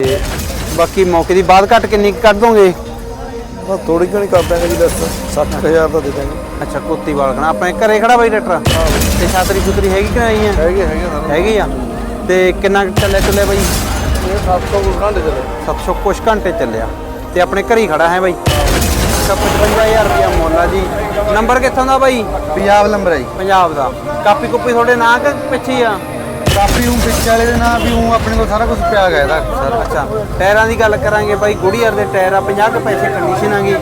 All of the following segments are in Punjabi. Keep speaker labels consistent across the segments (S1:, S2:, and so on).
S1: ਤੇ ਬਾਕੀ ਮੌਕੇ ਦੀ ਬਾਤ ਘੱਟ ਕਿੰਨੀ ਕੁ ਕਰ ਦੋਗੇ?
S2: ਬਸ ਥੋੜੀ ਘਣੀ ਕਰ ਦਾਂਗੇ ਜੀ ਲੈਸ 60000 ਦਾ ਦੇ ਦਾਂਗੇ।
S1: ਅੱਛਾ ਕੁੱਤੀ ਵਾਲਕਣਾ ਆਪਣੇ ਘਰੇ ਖੜਾ ਬਾਈ ਟਰੈਕਟਰ ਤੇ ਛਾਤਰੀ ਛੁਤਰੀ ਹੈਗੀ ਕਿ ਨਹੀਂ ਹੈ
S2: ਹੈਗੇ ਹੈਗੇ
S1: ਹੈਗੀ ਆ। ਤੇ ਕਿੰਨਾ ਕੁ ਚੱਲਿਆ ਚੱਲਿਆ ਬਾਈ?
S2: ਇਹ 700 ਕੁ ਘੰਟੇ ਚੱਲੇ।
S1: 700 ਕੁਛ ਘੰਟੇ ਚੱਲਿਆ। ਤੇ ਆਪਣੇ ਘਰੇ ਹੀ ਖੜਾ ਹੈ ਬਾਈ? ਅੱਛਾ 55000 ਰੁਪਇਆ ਮੁੱਲ ਆ ਜੀ। ਨੰਬਰ ਕਿੱਥੋਂ ਦਾ ਬਾਈ?
S2: ਪੰਜਾਬ ਨੰਬਰ ਹੈ ਜੀ।
S1: ਪੰਜਾਬ ਦਾ। ਕਾਪੀ ਕੁੱਪੀ ਤੁਹਾਡੇ ਨਾਂ ਕਿ ਪਿੱਛੇ ਹੀ ਆ?
S2: ਕਾਪੀ ਹੂੰ ਪਿੱਛੇ ਵਾਲੇ ਦੇ ਨਾਂ ਵੀ ਹੂੰ ਆਪਣੇ ਕੋਲ ਸਾਰਾ ਕੁਝ ਪਿਆ ਗਿਆ ਇਹਦਾ
S1: ਸਰ ਅੱਛਾ। ਟਾਇਰਾਂ ਦੀ ਗੱਲ ਕਰਾਂਗੇ ਬਾਈ ਗੁੜੀਅਰ ਦੇ ਟਾਇਰ ਆ 50 ਕੁ ਪੈਸੇ ਕੰਡੀਸ਼ਨ ਆਗੀ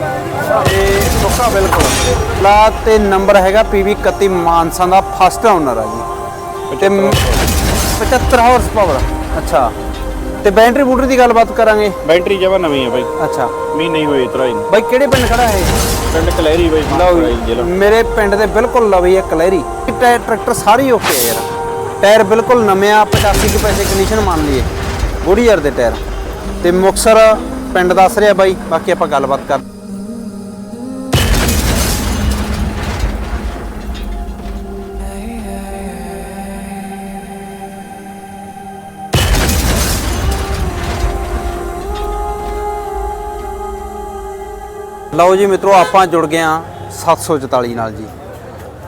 S1: ਤੇ ਸੁੱਕਾ ਬਿਲਕੁਲ। ਲਾ ਤੇ ਨੰਬਰ ਹੈਗਾ PV 31 ਮਾਨਸਾ ਦਾ ਫਸਟ ਓਨਰ ਆ ਜੀ। ਤੇ 75 ਹਾਰਸ ਪਾਵਰ ਅੱਛਾ। ਤੇ ਬੈਟਰੀ ਬੂਟਰੀ ਦੀ ਗੱਲਬਾਤ ਕਰਾਂਗੇ।
S3: ਬੈਟਰੀ ਜਮਾ ਨਵੀਂ ਹੈ ਬਾਈ।
S1: ਅੱਛਾ।
S3: ਮਹੀਨੇ ਹੀ ਹੋਏ ਤਰਾਈ ਨੂੰ।
S1: ਬਾਈ ਕਿਹੜੇ ਪਿੰਡ ਖੜਾ ਹੈ
S3: ਪਿੰਡ ਕਲਹਿਰੀ ਬਾਈ
S1: ਲਓ ਮੇਰੇ ਪਿੰਡ ਦੇ ਬਿਲਕੁਲ ਲਵੀ ਹੈ ਕਲੈਰੀ ਟਾਇਰ ਟਰੈਕਟਰ ਸਾਰੇ ਓਕੇ ਆ ਯਾਰ। ਟਾਇਰ ਬਿਲਕੁਲ ਨਵੇਂ ਆ 85 ਕੁ ਪੈਸੇ ਕੰਡੀਸ਼ਨ ਮੰਨ ਲਈਏ। ਗੁੜੀਅਰ ਦੇ ਟਾਇਰ। ਤੇ ਮੁਕਸਰ ਪਿੰਡ ਦੱਸ ਰਿਹਾ ਬਾਈ, ਬਾਕੀ ਆਪਾਂ ਗੱਲਬਾਤ ਕਰ ਲਓ ਜੀ ਮਿੱਤਰੋ, ਆਪਾਂ ਜੁੜ ਗਏ ਆ 744 ਨਾਲ ਜੀ।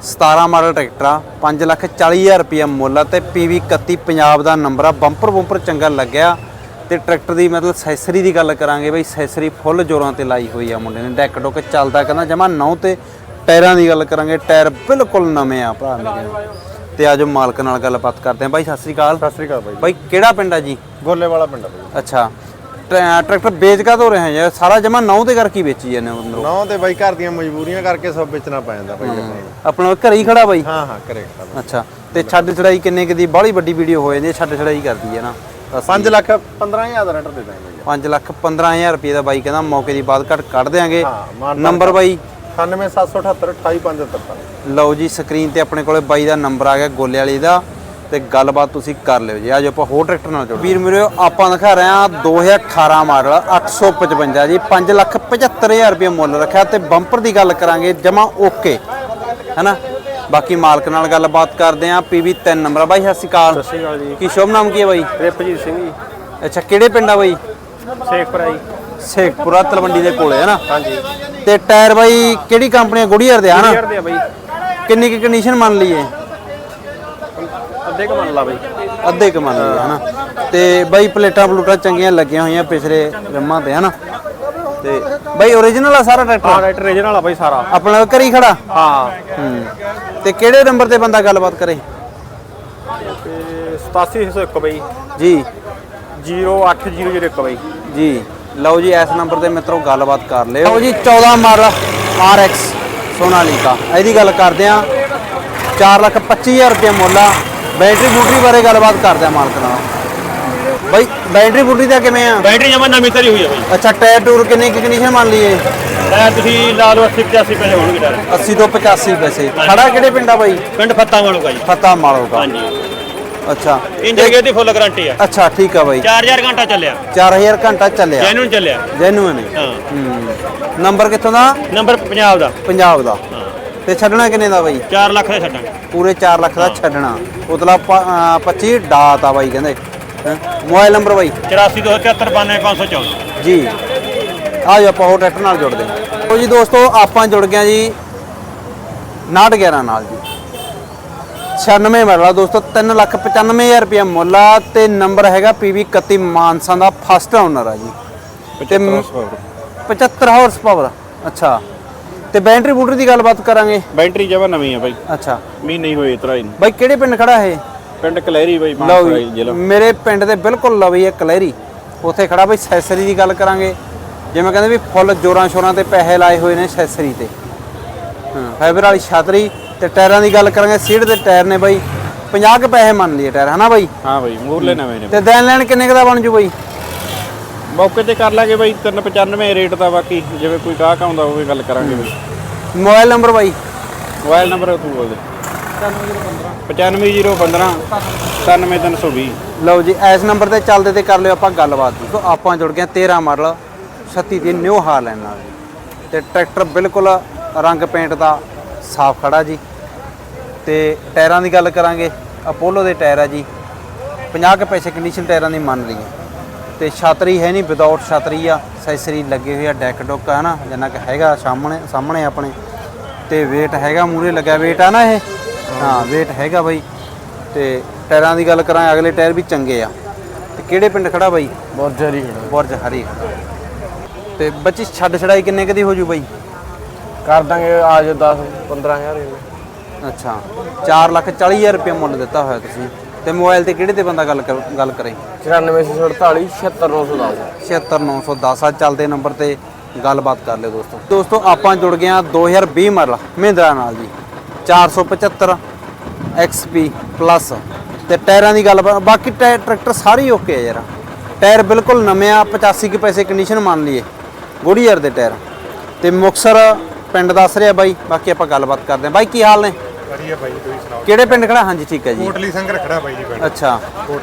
S1: 17 ਮਾਡਲ ਟਰੈਕਟਰ ਆ 540000 ਰੁਪਏ ਮੁੱਲ ਆ ਤੇ PV 31 ਪੰਜਾਬ ਦਾ ਨੰਬਰ ਆ। ਬੰਪਰ ਬੰਪਰ ਚੰਗਾ ਲੱਗਿਆ ਤੇ ਟਰੈਕਟਰ ਦੀ ਮਤਲਬ ਸੈਸਰੀ ਦੀ ਗੱਲ ਕਰਾਂਗੇ ਬਈ ਸੈਸਰੀ ਫੁੱਲ ਜੋਰਾਂ ਤੇ ਲਾਈ ਹੋਈ ਆ ਮੁੰਡੇ ਨੇ। ਡੈਕ ਡੁੱਕ ਚੱਲਦਾ ਕਹਿੰਦਾ ਜਮਾ ਨੌ ਤੇ ਟਾਇਰਾਂ ਦੀ ਗੱਲ ਕਰਾਂਗੇ ਟਾਇਰ ਬਿਲਕੁਲ ਨਵੇਂ ਆ ਭਰਾ ਮੇਰੇ। ਤੇ ਆਜੋ ਮਾਲਕ ਨਾਲ ਗੱਲਬਾਤ ਕਰਦੇ ਆ। ਬਾਈ ਸਤਿ ਸ੍ਰੀ ਅਕਾਲ।
S2: ਸਤਿ ਸ੍ਰੀ ਅਕਾਲ ਬਾਈ
S1: ਬਾਈ ਕਿਹੜਾ ਪਿੰਡ ਆ ਜੀ?
S2: ਗੋਲੇ ਵਾਲਾ ਪਿੰਡ ਆ ਬਾਈ
S1: ਅੱਛਾ। ਟਰੈਕਟਰ ਵੇਚ ਕਾ ਹੋ ਰਹੇ ਯਾਰ? ਸਾਰਾ ਜਮਾ ਨੌ ਤੇ ਕਰਕੇ ਹੀ ਵੇਚੀ ਜਾਂਦੇ ਹੋ ਅੰਦਰੋਂ
S2: ਨੌ ਤੇ ਬਾਈ ਘਰ ਦੀਆਂ ਮਜਬੂਰੀਆਂ ਕਰਕੇ ਸਭ ਵੇਚਣਾ ਪੈ ਜਾਂਦਾ ਬਾਈ ਆਪਣੇ।
S1: ਆਪਣਾ ਘਰੇ ਹੀ ਖੜਾ ਬਾਈ?
S2: ਹਾਂ ਹਾਂ ਕਰੇ ਖੜਾ
S1: ਅੱਛਾ। ਤੇ ਛੱਡ ਛੜਾਈ ਕਿੰਨੇ ਕੁ ਦੀ? ਬਾਹਲੀ ਵੱਡੀ ਵੀਡੀਓ ਹੋ ਜਾਂਦੀ ਹੈ ਛੱਡ ਛੜਾਈ ਕਰਦੀ ਹੈ ਨਾ।
S2: 5 ਲੱਖ 15000 ਦਾ ਰੈਂਟਰ ਦੇ ਦਾਂਗੇ ਬਾਈ।
S1: 5 ਲੱਖ 15000 ਰੁਪਏ ਦਾ ਬਾਈ ਕਹਿੰਦਾ ਮੌਕੇ ਦੀ ਬਾਤ ਘੱਟ ਕੱਢ ਦੇਾਂਗੇ
S2: ਹਾਂ, ਮਾਨ-
S1: ਨੰਬਰ ਬਾਈ?
S2: 98778 28573
S1: ਲਓ ਜੀ ਸਕਰੀਨ ਤੇ ਆਪਣੇ ਕੋਲੇ ਬਾਈ ਦਾ ਨੰਬਰ ਆ ਗਿਆ ਗੋਲੇ ਵਾਲੀ ਦਾ। ਤੇ ਗੱਲਬਾਤ ਤੁਸੀਂ ਕਰ ਲਿਓ ਜੀ। ਅੱਜ ਆਪਾਂ ਹੋਰ ਟਰੈਕਟਰ ਨਾਲ ਜੁੜ ਵੀਰ ਮੇਰੇ ਆਪਾਂ ਦਿਖਾ ਰਹੇ ਆ 2018 ਮਾਡਲ 855 ਜੀ 5 ਲੱਖ 75000 ਰੁਪਏ ਮੁੱਲ ਰੱਖਿਆ ਤੇ ਬੰਪਰ ਦੀ ਗੱਲ ਕਰਾਂਗੇ ਜਮਾ ਓਕੇ। ਹੈਨਾ? ਬਾਕੀ ਮਾਲਕ ਨਾਲ ਗੱਲਬਾਤ ਕਰਦੇ ਆ PV 3 ਨੰਬਰ ਬਾਈ ਸਤਿ ਸ਼੍ਰੀ ਅਕਾਲ।
S2: ਸਤਿ ਸ਼੍ਰੀ ਅਕਾਲ ਜੀ।
S1: ਕੀ ਸ਼ੁਭ ਨਾਮ ਕੀ ਹੈ ਬਾਈ?
S2: ਰਿਪਜੀਤ ਸਿੰਘ ਜੀ।
S1: ਅੱਛਾ ਕਿਹੜੇ ਪਿੰਡ ਆ ਬਾਈ?
S2: ਸ਼ੇਖਪੁਰਾ ਜੀ।
S1: ਸ਼ੇਖਪੁਰਾ ਤਲਵੰਡੀ ਦੇ ਕੋਲੇ ਹੈ ਨਾ
S2: ਹਾਂਜੀ।
S1: ਤੇ ਟਾਇਰ ਬਾਈ ਕਿਹੜੀ ਕੰਪਨੀ ਗੁੜੀਅਰ ਦੇ ਆ ਨਾ
S2: ਦੇ ਆ ਬਾਈ।
S1: ਕਿੰਨੀ ਕੀ ਕੰਡੀਸ਼ਨ ਮੰਨ ਲਈਏ?
S2: ਅੱਧੇ ਕ ਮੰਨ ਲਾ ਬਾਈ।
S1: ਅੱਧੇ ਕੁ ਮੰਨ ਹਨਾ। ਤੇ ਬਾਈ ਪਲੇਟਾਂ ਪਲੂਟਾਂ ਚੰਗੀਆਂ ਲੱਗੀਆਂ ਹੋਈਆਂ ਪਿਛਲੇ ਰੰਮਾਂ ਤੇ ਹਨਾ। ਤੇ ਬਾਈ ਓਰੀਜਨਲ ਆ ਸਾਰਾ
S2: ਹਾਂ
S1: ਟਰੈਕਟਰ
S2: ਰਾਈਟਰ ਰੀਜਨਲ ਆ ਬਾਈ ਸਾਰਾ।
S1: ਆਪਣਾ ਘਰ ਖੜਾ?
S2: ਹਾਂ।
S1: ਹੂੰ। ਤੇ ਕਿਹੜੇ ਨੰਬਰ ਤੇ ਬੰਦਾ ਗੱਲਬਾਤ ਕਰੇ?
S2: ਤੇ 8701 ਬਾਈ।
S1: ਜੀ।
S2: 08001 ਬਾਈ।
S1: ਜੀ। ਲਓ ਜੀ ਇਸ ਨੰਬਰ ਤੇ ਮਿੱਤਰੋ ਗੱਲਬਾਤ ਕਰ ਲਿਓ। ਲਓ ਜੀ। 14 ਮਾਡਲ RX ਸੋਨਾਲੀਕਾ। ਇਹਦੀ ਗੱਲ ਕਰਦੇ ਆ। 425000 ਰੁਪਏ ਮੁੱਲ ਆ। ਬੈਟਰੀ ਬੂਟਰੀ ਬਾਰੇ ਗੱਲਬਾਤ ਕਰਦੇ ਆ ਮਾਲਕ ਨਾਲ। ਬਾਈ ਬੈਟਰੀ ਬੂਟਰੀ ਦਾ ਕਿਵੇਂ ਆ?
S3: ਬੈਟਰੀ ਜਮਾ ਨਵੀਂ ਤਰੀ ਹੋਈ ਹੈ ਬਾਈ।
S1: ਅੱਛਾ ਟਾਇਰ ਟੂਰ ਕਿੰਨੇ ਕੀ ਕੰਡੀਸ਼ਨ ਮੰਨ ਲਈਏ?
S3: ਟਾਇਰ ਤੁਸੀਂ ਲਾ ਲਓ 80 85 ਪੈਸੇ ਹੋਣਗੇ ਟਾਇਰ।
S1: 80 ਤੋਂ 85 ਪੈਸੇ। ਖੜਾ ਕਿਹੜੇ ਪਿੰਡ ਆ ਬਾਈ?
S3: ਪਿੰਡ ਫੱਤਾ ਵਾਲੂਗਾ ਜੀ।
S1: ਫਤਾ ਮਾਲੋ ਦਾ
S3: ਹਾਂਜੀ।
S1: ਅੱਛਾ।
S3: ਇੰਜਨ ਗੇਅਰ ਦੀ ਫੁੱਲ ਗਾਰੰਟੀ ਆ।
S1: ਅੱਛਾ ਠੀਕ ਆ ਬਾਈ।
S3: 4000 ਘੰਟਾ ਚੱਲਿਆ।
S1: 4000 ਘੰਟਾ ਚੱਲਿਆ।
S3: ਜੈਨੂਨ ਚੱਲਿਆ।
S1: ਜੈਨੂਨ
S3: ਹਾਂ।
S1: ਨੰਬਰ ਕਿੱਥੋਂ ਦਾ?
S3: ਨੰਬਰ ਪੰਜਾਬ ਦਾ।
S1: ਪੰਜਾਬ ਦਾ। ਤੇ ਛੱਡਣਾ ਕਿੰਨੇ ਦਾ ਬਾਈ?
S3: 4 ਲੱਖ ਦੇ ਛੱਡਾਂਗੇ।
S1: ਪੂਰੇ 4 ਲੱਖ ਦਾ ਛੱਡਣਾ। ਉਤਲਾ 25 ਡਾਤ ਆ ਬਾਈ ਕਹਿੰਦੇ। ਹੈਂ। ਮੋਬਾਈਲ ਨੰਬਰ ਬਾਈ?
S3: 8427792514
S1: ਜੀ। ਆ ਜਾ ਆਪਾਂ ਹੋਰ ਟਰੈਕਟਰ ਨਾਲ ਜੁੜਦੇ ਹਾਂ। ਲਓ ਜੀ ਦੋਸਤੋ ਆਪਾਂ ਜੁੜ ਗਏ ਜੀ 911 ਨਾਲ ਜੀ। 96 ਮਾਡਲ ਆ ਦੋਸਤੋ 395000 ਰੁਪਏ ਮੁੱਲ ਆ ਤੇ ਨੰਬਰ ਹੈਗਾ PV 31 ਮਾਨਸਾ ਦਾ ਫਸਟ ਓਨਰ ਆ ਜੀ। ਤੇ 75 ਹਾਰਸ ਪਾਵਰ ਅੱਛਾ। ਤੇ ਬੈਟਰੀ ਬੂਟਰੀ ਦੀ ਗੱਲਬਾਤ ਕਰਾਂਗੇ?
S3: ਬੈਟਰੀ ਜਮਾ ਨਵੀਂ ਹੈ ਬਾਈ।
S1: ਅੱਛਾ।
S3: ਮਹੀਨੇ ਹੀ ਹੋਏ ਤਰਾਈ ਨੂੰ
S1: ਬਾਈ ਕਿਹੜੇ ਪਿੰਡ ਖੜਾ ਇਹ?
S3: ਪਿੰਡ ਕਲਹਿਰੀ ਬਾਈ
S1: ਲਓ ਜੀ,
S3: ਜ਼ਿਲ੍ਹਾ।
S1: ਮੇਰੇ ਪਿੰਡ ਦੇ ਬਿਲਕੁਲ ਲਵੀ ਹੈ ਕਲਹਿਰੀ ਉੱਥੇ ਖੜਾ ਬਈ ਸੈਸਰੀ ਦੀ ਗੱਲ ਕਰਾਂਗੇ। ਜਿਵੇਂ ਕਹਿੰਦੇ ਵੀ ਫੁੱਲ ਜੋਰਾਂ ਸ਼ੋਰਾਂ ਤੇ ਪੈਸੇ ਲਾਏ ਹੋਏ ਨੇ ਸੈਸਰੀ ਤੇ। ਹਾਂ ਫਾਈਬਰ ਵਾਲੀ ਛਤਰੀ ਤੇ ਟਾਇਰਾਂ ਦੀ ਗੱਲ ਕਰਾਂਗੇ ਸੀਟ ਦੇ ਟਾਇਰ ਨੇ ਬਾਈ। 50 ਕੁ ਪੈਸੇ ਮੰਨ ਲਈਏ ਟਾਇਰ ਹਨਾ ਬਾਈ?
S3: ਹਾਂ ਬਾਈ ਮੂਰਲੇ ਨਵੇਂ ਨੇ
S1: ਤੇ ਦੇਣ ਲੈਣ ਕਿੰਨੇ ਕੁ ਦਾ ਬਣ ਜੂ ਬਾਈ?
S3: ਮੌਕੇ ਤੇ ਕਰ ਲਾਂਗੇ ਬਾਈ 395 ਰੇਟ ਦਾ ਬਾਕੀ ਜਿਵੇਂ ਕੋਈ ਗਾਹਕ ਆਉਂਦਾ ਹੋਵੇ ਗੱਲ ਕਰਾਂਗੇ ਬਾਈ।
S1: ਮੋਬਾਈਲ ਨੰਬਰ ਬਾਈ।
S3: ਮੋਬਾਈਲ ਨੰਬਰ ਤੂੰ ਬੋਲ ਦੇ। 95015 97320
S1: ਲਓ ਜੀ ਇਸ ਨੰਬਰ ਤੇ ਚੱਲਦੇ ਤੇ ਕਰ ਲਿਓ ਆਪਾਂ ਗੱਲਬਾਤ। ਸੋ ਆਪਾਂ ਜੁੜ ਗਏ ਹਾਂ 13 ਮਾਡਲ 36 ਦੀ ਨਿਊ ਹਾਲੈਂਡ ਨਾਲ। ਤੇ ਟਰੈਕਟਰ ਬਿਲਕੁਲ ਰੰਗ ਪੇਂਟ ਦਾ ਸਾਫ਼ ਖੜਾ ਜੀ। ਤੇ ਟਾਇਰਾਂ ਦੀ ਗੱਲ ਕਰਾਂਗੇ ਅਪੋਲੋ ਦੇ ਟਾਇਰ ਆ ਜੀ। 50 ਕੁ ਪੈਸੇ ਕੰਡੀਸ਼ਨ ਟਾਇਰਾਂ ਦੀ ਮੰਨ ਰਹੀ ਹੈ ਤੇ ਛਤਰੀ ਹੈ ਨਹੀਂ ਵਿਦਆਊਟ ਛਤਰੀ ਆ ਸੈਸਰੀ ਲੱਗੇ ਹੋਈ ਆ ਡੈਕ ਡੁੱਕ ਹੈ ਨਾ ਜਿੰਨਾ ਕਿ ਹੈਗਾ ਸਾਹਮਣੇ ਸਾਹਮਣੇ ਆਪਣੇ। ਤੇ weight ਹੈਗਾ ਮੂਰੇ ਲੱਗਾ weight ਆ ਨਾ ਇਹ? ਹਾਂ weight ਹੈਗਾ ਬਾਈ। ਤੇ ਟਾਇਰਾਂ ਦੀ ਗੱਲ ਕਰਾਂ ਅਗਲੇ ਟਾਇਰ ਵੀ ਚੰਗੇ ਆ। ਤੇ ਕਿਹੜੇ ਪਿੰਡ ਖੜਾ ਬਾਈ?
S2: ਜਰੀ ਖੜਾ।
S1: ਬੁਰਜ ਹਰੀ ਤੇ ਬੱਚੀ ਛੱਡ ਛੜਾਈ ਕਿੰਨੇ ਕਦੀ ਹੋ ਜੂ ਬਾਈ?
S2: ਕਰ ਦਾਂਗੇ ਆ ਜਾ 10 15000 ਰੁਪਏ
S1: ਅੱਛਾ 4 ਲੱਖ 40 ਹਜ਼ਾਰ ਰੁਪਏ ਮੁੱਲ ਦਿੱਤਾ ਹੋਇਆ ਤੁਸੀਂ। ਤੇ ਮੋਬਾਈਲ ਤੇ ਕਿਹੜੇ ਤੇ ਬੰਦਾ ਗੱਲ ਕਰ- ਗੱਲ ਕਰੇ?
S2: 9448 76910
S1: 76910 ਆ ਚੱਲਦੇ ਨੰਬਰ ਤੇ ਗੱਲਬਾਤ ਕਰ ਲਿਓ ਦੋਸਤੋ। ਦੋਸਤੋ ਆਪਾਂ ਜੁੜ ਗਏ ਆ 2020 ਮਾਡਲ ਮਹਿੰਦਰਾ ਨਾਲ ਜੀ। 475 XP ਪਲੱਸ ਤੇ ਟਾਇਰਾਂ ਦੀ ਗੱਲ ਬਾ- ਬਾਕੀ ਟਾਇਰ ਟਰੈਕਟਰ ਸਾਰੇ ਹੀ ਓਕੇ ਆ ਯਾਰ। ਟਾਇਰ ਬਿਲਕੁਲ ਨਵੇਂ ਆ 85 ਕੁ ਪੈਸੇ ਕੰਡੀਸ਼ਨ ਮੰਨ ਲਈਏ ਗੁੜੀਅਰ ਦੇ ਟਾਇਰ। ਤੇ ਮੁਕਸਰ ਪਿੰਡ ਦੱਸ ਰਿਹਾ ਬਾਈ ਬਾਕੀ ਆਪਾਂ ਗੱਲਬਾਤ ਕਰਦੇ ਆ ਬਾਈ ਕੀ ਹਾਲ ਨੇ?
S4: ਵਧੀਆ ਬਾਈ ਤੁਸੀਂ ਸੁਣਾਓ।
S1: ਕਿਹੜੇ ਪਿੰਡ ਖੜਾ? ਹਾਂਜੀ ਠੀਕ ਹੈ ਜੀ।
S4: ਕੋਟਲੀ ਸੰਘ ਰਖੜਾ ਬਾਈ ਜੀ ਪਿੰਡ।
S1: ਅੱਛਾ।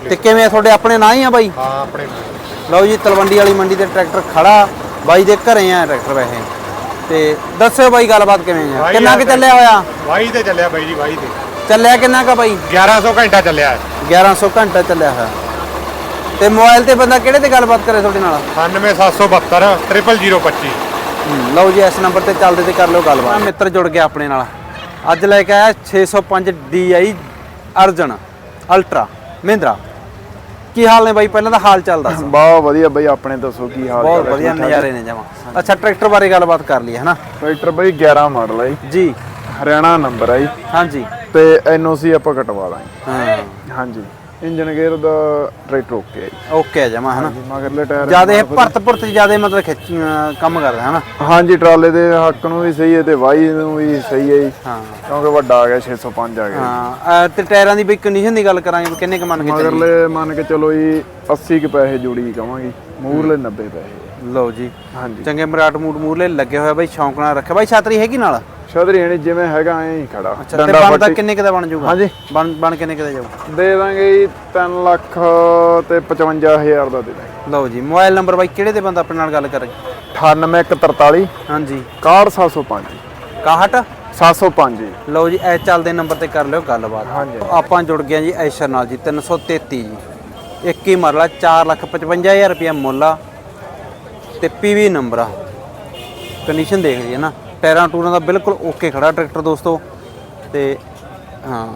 S1: ਤੇ ਕਿਵੇਂ ਆ? ਤੁਹਾਡੇ ਆਪਣੇ ਨਾਂ ਹੀ ਆ ਬਾਈ?
S4: ਹਾਂ ਆਪਣੇ
S1: ਲਓ ਜੀ ਤਲਵੰਡੀ ਵਾਲੀ ਮੰਡੀ ਤੇ ਟਰੈਕਟਰ ਖੜਾ। ਬਾਈ ਦੇ ਘਰੇ ਆ ਟਰੈਕਟਰ ਵੈਸੇ। ਤੇ ਦੱਸਿਓ ਬਾਈ ਗੱਲਬਾਤ ਕਿਵੇਂ ਆ?
S4: ਬਾਈ
S1: ਕਿੰਨਾ ਕੁ ਚੱਲਿਆ ਹੋਇਆ?
S4: ਵਾਈ ਤੇ ਚੱਲਿਆ ਬਾਈ ਜੀ ਵਾਈ ਤੇ।
S1: ਚੱਲਿਆ ਕਿੰਨਾ ਕਾ ਬਾਈ?
S4: 1100 ਘੰਟਾ ਚੱਲਿਆ। ਹੈ
S1: 1100 ਘੰਟਾ ਚੱਲਿਆ ਹੋਇਆ। ਤੇ ਮੋਬਾਈਲ ਤੇ ਬੰਦਾ ਕਿਹੜੇ ਤੇ ਗੱਲਬਾਤ ਕਰੇ ਤੁਹਾਡੇ ਨਾਲ?
S4: 97772 00025
S1: ਹਮ, ਲਓ ਜੀ ਇਸ ਨੰਬਰ ਤੇ ਚੱਲਦੇ ਤੇ ਕਰ ਲਿਓ ਗੱਲਬਾਤ। ਮਿੱਤਰ ਜੁੜ ਗਿਆ ਆਪਣੇ ਨਾਲ। ਅੱਜ ਲੈ ਕੇ ਆਇਆ 605 DI ਅਰਜਨ ਅਲਟਰਾ ਮਹਿੰਦਰਾ। ਕੀ ਹਾਲ ਨੇ ਬਾਈ? ਪਹਿਲਾਂ ਤਾਂ ਹਾਲ ਚੱਲਦਾ ਸੀ
S2: ਬਹੁਤ ਵਧੀਆ ਬਈ ਆਪਣੇ ਦੱਸੋ ਕੀ ਹਾਲ
S1: ਬਹੁਤ ਵਧੀਆ ਨਜ਼ਾਰੇ ਨੇ ਜਮਾ। ਅੱਛਾ ਟਰੈਕਟਰ ਬਾਰੇ ਗੱਲਬਾਤ ਕਰ ਲਈ ਹੈ ਨਾ
S2: ਟਰੈਕਟਰ ਬਈ 11 ਮਾਡਲ ਹੈ ਜੀ। ਹਰਿਆਣਾ ਨੰਬਰ ਹੈ ਜੀ।
S1: ਹਾਂਜੀ।
S2: ਤੇ ਐਨਓਸੀ ਆਪਾਂ ਕਟਵਾ ਦਾਂਗੇ
S1: ਹਾਂ।
S2: ਹਾਂਜੀ। ਇੰਜਨ ਗੇਅਰ ਦਾ ਟਰੈਕਟਰ ਓਕੇ ਹੈ ਜੀ।
S1: ਓਕੇ ਜਮਾ ਹੈ ਨਾ
S2: ਮਗਰਲੇ ਟਾਇਰ
S1: ਜ਼ਿਆਦਾ ਇਹ ਭਰਤ ਭੁਰਤ ਜ਼ਿਆਦਾ ਮਤਲਬ ਖਿੱਚ ਅਹ ਕੰਮ ਕਰਦਾ ਹੈ ਨਾ
S2: ਹਾਂਜੀ ਟਰਾਲੇ ਦੇ ਹੱਕ ਨੂੰ ਵੀ ਸਹੀ ਹੈ ਤੇ ਵਾਈ ਨੂੰ ਵੀ ਸਹੀ ਹੈ ਜੀ।
S1: ਹਾਂ।
S2: ਕਿਉਂਕਿ ਵੱਡਾ ਆ ਗਿਆ 605 ਆ ਗਿਆ
S1: ਹਾਂ ਅਹ ਤੇ ਟਾਇਰਾਂ ਦੀ ਬਈ ਕੰਡੀਸ਼ਨ ਦੀ ਗੱਲ ਕਰਾਂਗੇ ਵੀ ਕਿੰਨੇ ਕ ਮੰਨ ਕੇ ਚੱਲੀਏ?
S2: ਮਗਰਲੇ ਮੰਨ ਕੇ ਚਲੋ ਜੀ 80 ਕੁ ਪੈਸੇ ਜੋੜੀ ਕਵਾਂਗੇ ਮੂਰਲੇ 90 ਪੈਸੇ।
S1: ਲਓ ਜੀ।
S2: ਹਾਂਜੀ।
S1: ਚੰਗੇ ਮਰਾਟ ਮੂਡ ਮੂਰਲੇ ਲੱਗੇ ਹੋਇਆ ਬਈ ਸ਼ੌਂਕ ਨਾਲ ਰੱਖਿਆ ਬਾਈ ਛਾਤਰੀ ਹੈਗੀ ਨਾਲ?
S2: ਸ਼ਦਰੀ ਹਣੀ ਜਿਵੇਂ ਹੈਗਾ ਐਂ ਹੀ ਖੜਾ।
S1: ਅੱਛਾ ਤੇ ਬਣਦਾ ਕਿੰਨੇ ਕ ਦਾ ਬਣ ਜਾਊਗਾ?
S2: ਹਾਂਜੀ।
S1: ਬਣ ਬਣ ਕਿੰਨੇ ਕ ਦਾ ਜਾਊ?
S2: ਦੇ ਦਾਂਗੇ ਜੀ 3 ਲੱਖ ਤੇ 55000 ਦਾ ਦੇ ਦਾਂਗੇ।
S1: ਲਓ ਜੀ ਮੋਬਾਈਲ ਨੰਬਰ ਬਾਈ ਕਿਹੜੇ ਤੇ ਬੰਦਾ ਆਪਣੇ ਨਾਲ ਗੱਲ ਕਰੇ?
S2: 98143
S1: ਹਾਂਜੀ।
S2: 61705
S1: 61
S2: 705 ਜੀ।
S1: ਲਓ ਜੀ ਐ ਚੱਲਦੇ ਨੰਬਰ ਤੇ ਕਰ ਲਿਓ ਗੱਲਬਾਤ।
S2: ਹਾਂਜੀ।
S1: ਆਪਾਂ ਜੁੜ ਗਏ ਜੀ ਐਸ਼ਰ ਨਾਲ ਜੀ 333 ਜੀ। ਇੱਕ ਹੀ ਮਰਲਾ 455000 ਰੁਪਇਆ ਮੁੱਲ ਆ। ਤੇ ਪੀਵੀ ਨੰਬਰ ਆ। ਕੰਡੀਸ਼ਨ ਦੇਖ ਲਈਏ ਨਾ। ਟਾਇਰਾਂ ਟੂਰਾਂ ਦਾ ਬਿਲਕੁਲ ਓਕੇ ਖੜਾ ਟਰੈਕਟਰ ਦੋਸਤੋ। ਤੇ ਹਾਂ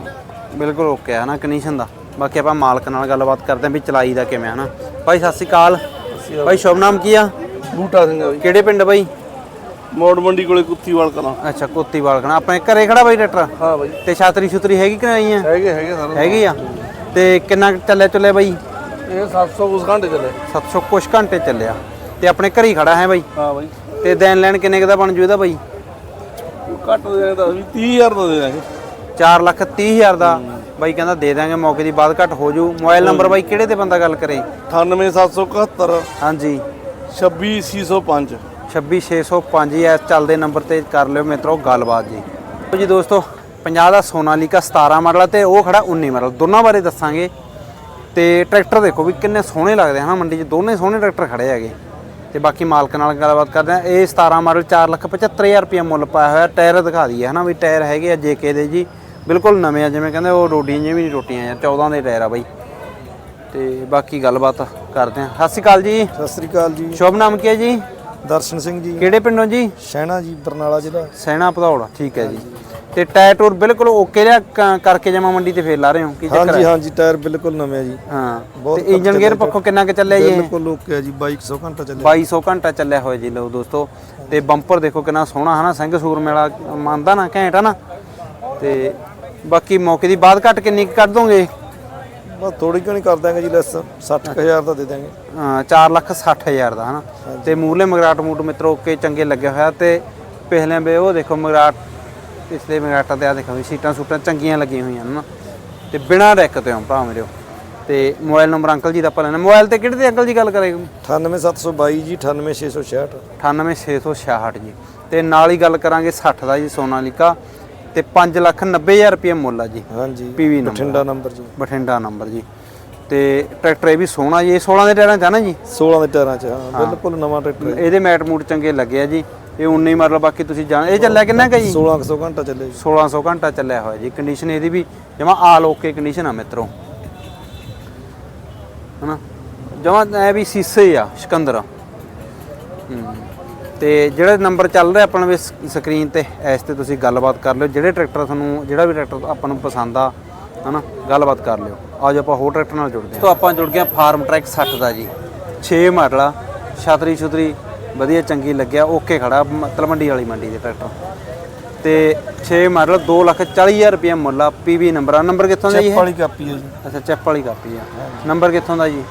S1: ਬਿਲਕੁਲ ਓਕੇ ਆ ਨਾ ਕੰਡੀਸ਼ਨ ਦਾ। ਬਾਕੀ ਆਪਾਂ ਮਾਲਕ ਨਾਲ ਗੱਲਬਾਤ ਕਰਦੇ ਆਂ ਵੀ ਚਲਾਈ ਦਾ ਕਿਵੇਂ ਆ ਨਾ ਭਾਈ ਸਤਿ ਸ਼੍ਰੀ ਅਕਾਲ। ਭਾਈ ਸ਼ੁਭ ਨਾਮ ਕੀ ਆ?
S5: ਬੂਟਾ ਸਿੰਘ ਆ ਬਈ।
S1: ਕਿਹੜੇ ਪਿੰਡ ਬਾਈ?
S5: ਮੋੜ ਮੰਡੀ ਕੋਲੇ ਕੁੱਤੀਵਾਲ ਕਲਾਂ।
S1: ਅੱਛਾ ਕੋਤੀਵਾਲ ਕਣਾ ਆਪਣੇ ਘਰੇ ਖੜਾ ਬਾਈ ਟਰੈਕਟਰ?
S5: ਹਾਂ ਬਾਈ।
S1: ਤੇ ਛਾਤਰੀ ਛੁਤਰੀ ਹੈਗੀ ਕਿ ਨਹੀਂ ਆ?
S5: ਹੈਗੇ ਹੈਗੇ ਸਾਰੇ।
S1: ਹੈਗੀ ਆ? ਤੇ ਕਿੰਨਾ ਕੁ ਚੱਲਿਆ ਚੱਲਿਆ ਬਾਈ?
S5: ਇਹ 700 ਉਸ ਘੰਟੇ ਚੱਲੇ।
S1: 700 ਕੁਛ ਘੰਟੇ ਚੱਲਿਆ। ਤੇ ਆਪਣੇ ਘਰ ਹੀ ਖੜਾ ਹੈ ਬਾਈ?
S5: ਹਾਂ ਬਾਈ।
S1: ਤੇ ਦੇਣ ਲੈਣ ਕਿੰਨੇ ਕੁ ਦਾ ਬਣ ਜੂ ਇਹਦਾ ਬਾਈ?
S5: ਘੱਟ ਦੇ ਦਾਂਗੇ ਤਾਂ ਵੀ 30000 ਦਾ ਦੇ ਦਾਂਗੇ
S1: 4 ਲੱਖ 30 ਹਜ਼ਾਰ ਦਾ। ਬਾਈ ਕਹਿੰਦਾ ਦੇ ਦਾਂਗੇ ਮੌਕੇ ਦੀ ਬਾਅਦ ਘੱਟ ਹੋ ਜੂ। ਮੋਬਾਈਲ ਨੰਬਰ ਬਾਈ ਕਿਹੜੇ ਤੇ ਬੰਦਾ ਗੱਲ ਕਰੇ?
S5: 98771
S1: ਹਾਂਜੀ।
S5: 26605
S1: 26605 ਐ ਚੱਲਦੇ ਨੰਬਰ ਤੇ ਕਰ ਲਿਓ ਮਿੱਤਰੋ ਗੱਲਬਾਤ ਜੀ। ਜੀ ਦੋਸਤੋ 50 ਦਾ ਸੋਨਾਲੀਕਾ 17 ਮਾਡਲ ਤੇ ਉਹ ਖੜਾ 19 ਮਾਡਲ। ਦੋਨਾਂ ਬਾਰੇ ਦੱਸਾਂਗੇ। ਤੇ ਟਰੈਕਟਰ ਦੇਖੋ ਵੀ ਕਿੰਨੇ ਸੋਹਣੇ ਲੱਗਦੇ ਹਨ। ਮੰਡੀ 'ਚ ਦੋਨੇ ਸੋਹਣੇ ਟਰੈਕਟਰ ਖੜੇ ਹੈਗੇ। ਤੇ ਬਾਕੀ ਮਾਲਕ ਨਾਲ ਗੱਲਬਾਤ ਕਰਦੇ ਆ ਇਹ 17 ਮਾਡਲ 475000 ਰੁਪਏ ਮੁੱਲ ਪਾਇਆ ਹੋਇਆ। ਟਾਇਰ ਦਿਖਾ ਦਈਏ ਹਨਾ ਵੀ ਟਾਇਰ ਹੈਗੇ ਆ ਜੇਕੇ ਦੇ ਜੀ। ਬਿਲਕੁਲ ਨਵੇਂ ਆ ਜਿਵੇਂ ਕਹਿੰਦੇ ਉਹ ਰੋਡੀਆਂ ਜਿਹੀਆਂ ਵੀ ਨਹੀਂ ਟੁੱਟੀਆਂ ਯਾਰ 14 ਦੇ ਟਾਇਰ ਆ ਬਾਈ। ਤੇ ਬਾਕੀ ਗੱਲਬਾਤ ਕਰਦੇ ਆ ਸਤਿ ਸ਼੍ਰੀ ਅਕਾਲ ਜੀ।
S6: ਸਤਿ ਸ੍ਰੀ ਅਕਾਲ ਜੀ।
S1: ਸ਼ੁਭ ਨਾਮ ਕੀ ਹੈ ਜੀ?
S6: ਦਰਸ਼ਨ ਸਿੰਘ ਜੀ।
S1: ਕਿਹੜੇ ਪਿੰਡੋਂ ਜੀ?
S6: ਸ਼ਹਿਣਾ ਜੀ ਬਰਨਾਲਾ ਜ਼ਿਲ੍ਹਾ।
S1: ਸੈਣਾ ਭਦੌੜ ਠੀਕ ਹੈ ਜੀ। ਤੇ ਟਾਇਰ ਟੂਰ ਬਿਲਕੁਲ ਓਕੇ ਲਿਆ ਕ- ਕਰਕੇ ਜਮਾ ਮੰਡੀ ਤੇ ਫੇਰ ਲਾ ਰਹੇ ਹੋ ਕੀ ਚੱਕਰ
S6: ਹਾਂਜੀ
S1: ਹੈ?
S6: ਹਾਂਜੀ ਟਾਇਰ ਬਿਲਕੁਲ ਨਵੇਂ ਆ ਜੀ।
S1: ਹਾਂ
S6: ਬਹੁਤ
S1: ਤੇ ਇੰਜਨ ਗੇਅਰ ਪੱਖੋਂ ਕਿੰਨਾ ਕੁ ਚੱਲਿਆ ਜੀ? ਇਹ?
S6: ਬਿਲਕੁਲ ਓਕੇ ਆ ਜੀ 2200 ਘੰਟਾ ਚੱਲਿਆ।
S1: 2200 ਘੰਟਾ ਚੱਲਿਆ ਹੋਇਆ ਜੀ ਲਓ ਦੋਸਤੋ। ਤੇ ਬੰਪਰ ਦੇਖੋ ਕਿੰਨਾ ਸੋਹਣਾ ਹਨਾ? ਸਿੰਘ ਸੂਰ ਮੇਲਾ ਮੰਨਦਾ ਨਾ ਘੈਂਟ ਆ ਨਾ? ਤੇ ਬਾਕੀ ਮੌਕੇ ਦੀ ਬਾਅਦ ਘੱਟ ਕਿੰਨੀ ਕੁ ਕੱਢ ਦੋਗੇ?
S6: ਬਸ ਥੋੜੀ ਘਣੀ ਕਰ ਦਾਂਗੇ ਜੀ ਲੈਸ 60000 ਦਾ ਦੇ ਦਾਂਗੇ
S1: 4 ਲੱਖ 60 ਹਜ਼ਾਰ ਦਾ ਹਨਾ? ਤੇ ਮੂਰਲੇ ਮਗਰਾਟ ਮੂਟ ਮਿੱਤਰੋ ਓਕੇ ਚੰਗੇ ਲੱਗੇ ਹੋਇਆ। ਤੇ ਪਿਛਲੇ ਵੇ ਉਹ ਦੇਖੋ ਮਗਰਾਟ ਪਿਛਲੇ ਮਗਰਾਟਾਂ ਤੇ ਆ ਦੇਖੋ ਵੀ ਸੀਟਾਂ ਸੂਟਾਂ ਚੰਗੀਆਂ ਲੱਗੀਆਂ ਹੋਈਆਂ ਨੇ ਨਾ ਤੇ ਬਿਨਾਂ ਡੈਕ ਤੋਂ ਆ ਭਰਾ ਮੇਰਿਓ ਤੇ ਮੋਬਾਈਲ ਨੰਬਰ ਅੰਕਲ ਜੀ ਦਾ ਆਪਾਂ ਲੈਣਾ। ਮੋਬਾਈਲ ਤੇ ਕਿਹੜੇ ਤੇ ਅੰਕਲ ਜੀ ਗੱਲ ਕਰੇ?
S6: 98722 ਜੀ 98666
S1: 98666 ਜੀ। ਤੇ ਨਾਲ ਹੀ ਗੱਲ ਕਰਾਂਗੇ 60 ਦਾ ਜੀ ਸੋਨਾਲੀਕਾ। ਤੇ 5 ਲੱਖ 90 ਹਜ਼ਾਰ ਰੁਪਏ ਮੁੱਲ ਆ ਜੀ।
S6: ਹਾਂਜੀ
S1: PV ਨੰਬਰ
S6: ਬਠਿੰਡਾ ਨੰਬਰ ਜੀ।
S1: ਬਠਿੰਡਾ ਨੰਬਰ ਜੀ। ਤੇ ਟਰੈਕਟਰ ਇਹ ਵੀ ਸੋਹਣਾ ਜੀ ਇਹ 16 ਦੇ ਟਾਇਰਾਂ ਚ ਆ ਨਾ ਜੀ?
S6: 16 ਦੇ ਟਾਇਰਾਂ ਚ ਹਾਂ ਬਿਲਕੁਲ ਨਵਾਂ ਟਰੈਕਟਰ ਹੈ।
S1: ਇਹਦੇ ਮੈਟ ਮੂਟ ਚੰਗੇ ਲੱਗੇ ਆ ਜੀ। ਇਹ 19 ਮਾਡਲ ਬਾਕੀ ਤੁਸੀਂ ਜਾਣ ਇਹ ਚੱਲਿਆ ਕਿੰਨਾ ਕਾ ਜੀ?
S6: 1600 ਘੰਟਾ ਚੱਲੇ ਜੀ।
S1: 1600 ਘੰਟਾ ਚੱਲਿਆ ਹੋਇਆ ਜੀ। ਕੰਡੀਸ਼ਨ ਇਹਦੀ ਵੀ ਜਮਾ ਆਲ ਓਕੇ ਕੰਡੀਸ਼ਨ ਆ ਮਿੱਤਰੋ। ਹਨਾ? ਜਮਾਂ ਐ ਵੀ ਸੀਸੇ ਆ ਸਿਕੰਦਰ। ਹੂੰ। ਤੇ ਜਿਹੜਾ ਨੰਬਰ ਚੱਲ ਰਿਹਾ ਆਪਾਂ ਨੂੰ ਸਕਰੀਨ ਤੇ ਇਸ ਤੇ ਤੁਸੀਂ ਗੱਲਬਾਤ ਕਰ ਲਿਓ। ਜਿਹੜੇ ਟਰੈਕਟਰ ਤੁਹਾਨੂੰ ਜਿਹੜਾ ਵੀ ਟਰੈਕਟਰ ਆਪਾਂ ਨੂੰ ਪਸੰਦ ਆ ਹਨਾ ਗੱਲਬਾਤ ਕਰ ਲਿਓ। ਆਜ ਆਪਾਂ ਹੋਰ ਟਰੈਕਟਰ ਨਾਲ ਜੁੜਦੇ ਹਾਂ। ਤੋਂ ਆਪਾਂ ਜੁੜ ਗਏ ਹਾਂ ਫਾਰਮ ਟਰੈਕ 60 ਦਾ ਜੀ। 6 ਮਾਡਲ ਆ ਛਤਰੀ ਛੁਤਰੀ ਵਧੀਆ ਚੰਗੀ ਲੱਗਿਆ ਓਕੇ ਖੜਾ ਤਲਵੰਡੀ ਵਾਲੀ ਮੰਡੀ ਦੇ ਟਰੈਕਟਰ। ਤੇ 6 ਮਾਡਲ 240000 ਰੁਪਏ ਮੁੱਲ ਆ ਪੀਵੀ ਨੰਬਰ ਆ। ਨੰਬਰ ਕਿੱਥੋਂ ਦਾ ਜੀ
S6: ਚੈਪ
S1: ਇਹ
S6: ਵਾਲੀ ਕਾਪੀ ਹੈ ਜੀ।
S1: ਅੱਛਾ ਚੈਪ ਵਾਲੀ ਕਾਪੀ ਆ। ਨੰਬਰ ਕਿੱਥੋਂ ਦਾ ਜੀ?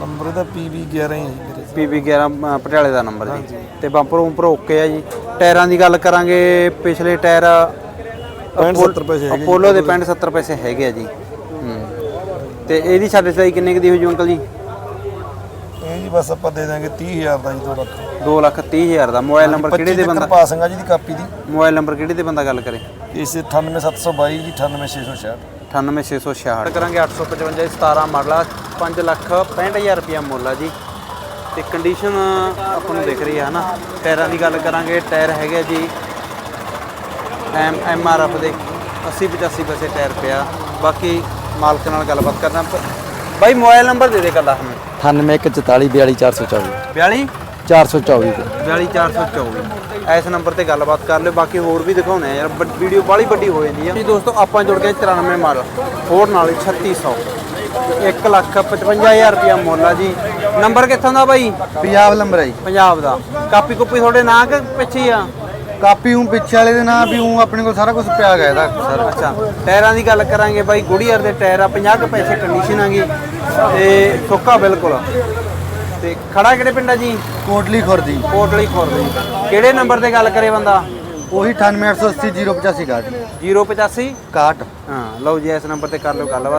S6: ਨੰਬਰ ਇਹਦਾ PB 11 ਹੀ ਹੈ ਜੀ ਮੇਰੇ
S1: ਪੀਬੀ 11 ਅ, ਪਟਿਆਲੇ ਦਾ ਨੰਬਰ ਜੀ। ਤੇ ਬੰਪਰ ਉੱਪਰ ਓਕੇ ਆ ਜੀ। ਟਾਇਰਾਂ ਦੀ ਗੱਲ ਕਰਾਂਗੇ ਪਿਛਲੇ ਟਾਇਰ
S6: 65 70 ਪੈਸੇ ਹੈਗੇ ਜੀ।
S1: ਅਪੋਲੋ ਦੇ 65 70 ਪੈਸੇ ਹੈਗੇ ਆ ਜੀ। ਹੂੰ। ਤੇ ਇਹਦੀ ਸਾਡੇ ਸਹੀ ਕਿੰਨੇ ਕੁ ਦੀ ਹੋ ਜੂ ਅੰਕਲ ਜੀ?
S6: ਇਹ ਜੀ ਬਸ ਆਪਾਂ ਦੇ ਦਾਂਗੇ 30000 ਦਾ ਜੀ 2 ਲੱਖ।
S1: 2 ਲੱਖ 30 ਹਜ਼ਾਰ ਦਾ। ਮੋਬਾਈਲ ਨੰਬਰ ਕਿਹੜੇ ਦੇ ਬੰਦਾ
S6: ਸਿੰਘਾ ਜੀ ਦੀ ਕਾਪੀ ਦੀ।
S1: ਮੋਬਾਈਲ ਨੰਬਰ ਕਿਹੜੇ ਤੇ ਬੰਦਾ ਗੱਲ ਕਰੇ?
S6: ਇਸੇ 98722 ਜੀ 98666
S1: 98666 ਕਰਾਂਗੇ 855 17 ਮਾਡਲ ਆ 5 ਲੱਖ 65000 ਰੁਪਇਆ ਮੁੱਲ ਆ ਜੀ। ਤੇ ਕੰਡੀਸ਼ਨ ਆਪਾਂ ਨੂੰ ਦਿਖ ਰਹੀ ਹੈ ਹਨਾ? ਟਾਇਰਾਂ ਦੀ ਗੱਲ ਕਰਾਂਗੇ ਟਾਇਰ ਹੈਗੇ ਜੀ ਐਮ ਐਮ ਆਰ ਐਫ ਦੇ 80 85 ਪੈਸੇ ਟਾਇਰ ਪਿਆ। ਬਾਕੀ ਮਾਲਕ ਨਾਲ ਗੱਲਬਾਤ ਕਰਨਾ ਪ- ਬਾਈ ਮੋਬਾਈਲ ਨੰਬਰ ਦੇ ਦੇ ਕੱਲਾ ਹਮੇ
S6: 9144 42424
S1: 42
S6: 424
S1: 42424 ਇਸ ਨੰਬਰ ਤੇ ਗੱਲਬਾਤ ਕਰ ਲਿਓ ਬਾਕੀ ਹੋਰ ਵੀ ਦਿਖਾਉਣੇ ਆ ਯਾਰ ਵੀਡੀਓ ਬਾਲੀ ਵੱਡੀ ਹੋ ਜਾਂਦੀ ਆ। ਜੀ ਦੋਸਤੋ ਆਪਾਂ ਜੁੜ ਗਏ 94 ਮਾਡਲ ਹੋਰ ਨਾਲ ਹੀ 3600 1 ਲੱਖ 55000 ਰੁਪਇਆ ਮੁੱਲ ਆ ਜੀ। ਨੰਬਰ ਕਿੱਥੋਂ ਦਾ ਬਾਈ?
S7: ਪੰਜਾਬ ਨੰਬਰ ਹੈ ਜੀ।
S1: ਪੰਜਾਬ ਦਾ। ਕਾਪੀ ਕੁੱਪੀ ਤੁਹਾਡੇ ਨਾਂ ਕਿ ਪਿੱਛੇ ਆ?
S7: ਕਾਪੀ ਹੂੰ ਪਿੱਛੇ ਵਾਲੇ ਦੇ ਨਾਂ ਵੀ ਹੂੰ ਆਪਣੇ ਕੋਲ ਸਾਰਾ ਕੁਝ ਪਿਆ ਗਿਆ ਇਹਦਾ।
S1: ਸਰ ਅੱਛਾ ਟਾਇਰਾਂ ਦੀ ਗੱਲ ਕਰਾਂਗੇ ਬਾਈ ਗੁੜੀਅਰ ਦੇ ਟਾਇਰ ਆ 50 ਕੁ ਪੈਸੇ ਕੰਡੀਸ਼ਨ ਆਗੀ ਤੇ ਸੁੱਕਾ ਬਿਲਕੁਲ। ਤੇ ਖੜਾ ਕਿਹੜੇ ਪਿੰਡ ਆ ਜੀ?
S7: ਕੋਟਲੀ ਖੁਰਦੀ
S1: ਕੋਟਲੀ ਖੁਰਦ ਕਿਹੜੇ ਨੰਬਰ ਤੇ ਗੱਲ ਕਰੇ ਬੰਦਾ?
S7: ਉਹੀ 98880 085 ਕਾਟ
S1: 085
S7: ਕਾਟ
S1: ਹਾਂ ਲਓ ਜੀ ਇਸ ਨੰਬਰ ਤੇ ਕਰ ਲਿਓ ਗੱਲਬਾਤ।